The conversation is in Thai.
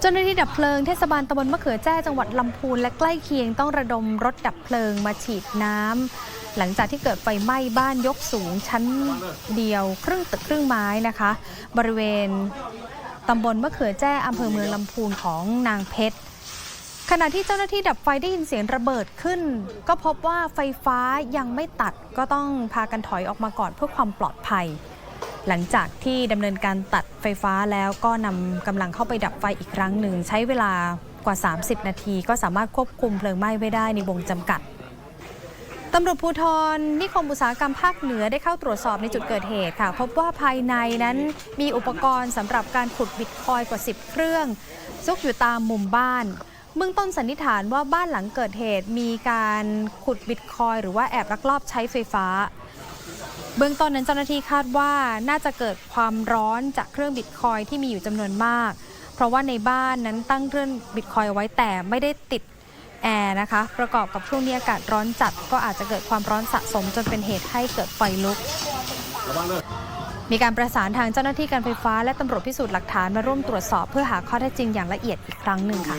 เจ้าหน้าที่ดับเพลิงเทศบาลตำบลมะเขือแจ้จังหวัดลำพูนและใกล้เคียงต้องระดมรถดับเพลิงมาฉีดน้ำหลังจากที่เกิดไฟไหม้บ้านยกสูงชั้นเดียว ครึ่งตึกครึ่งไม้นะคะ บริเวณตำบลมะเขือแจ้อำเภอเมืองลำพูนของนางเพชรขณะที่เจ้าหน้าที่ดับไฟได้ยินเสียงระเบิดขึ้น ก็พบว่าไฟฟ้ายังไม่ตัดก็ต้องพากันถอยออกมาก่อนเพื่อความปลอดภัย หลังจากที่ดำเนินการตัดไฟฟ้าแล้วก็นำกำลังเข้าไปดับไฟอีกครั้งหนึ่ง ใช้เวลากว่า 30 นาที ก็สามารถควบคุมเพลิงไหม้ไว้ได้ในวงจำกัดตำรวจภูธรนิคมอุตสาหกรรมภาคเหนือได้เข้าตรวจสอบในจุดเกิดเหตุค่ะ พบว่าภายในนั้นมีอุปกรณ์สำหรับการขุดบิตคอยกว่า 10 เครื่องซุกอยู่ตามมุมบ้านเบื้องต้นสันนิษฐานว่าบ้านหลังเกิดเหตุมีการขุดบิตคอยหรือว่าแอบลักลอบใช้ไฟฟ้า เบื้องต้นนั้นเจ้าหน้าที่คาดว่าน่าจะเกิดความร้อนจากเครื่องบิตคอยที่มีอยู่จำนวนมาก เพราะว่าในบ้านนั้นตั้งเครื่องบิตคอยไว้แต่ไม่ได้ติดแอร์นะคะ ประกอบกับช่วงนี้อากาศร้อนจัด ก็อาจจะเกิดความร้อนสะสมจนเป็นเหตุให้เกิดไฟลุก มีการประสานทางเจ้าหน้าที่การไฟฟ้าและตำรวจพิสูจน์หลักฐานมาร่วมตรวจสอบเพื่อหาข้อเท็จจริงอย่างละเอียดอีกครั้งหนึ่งค่ะ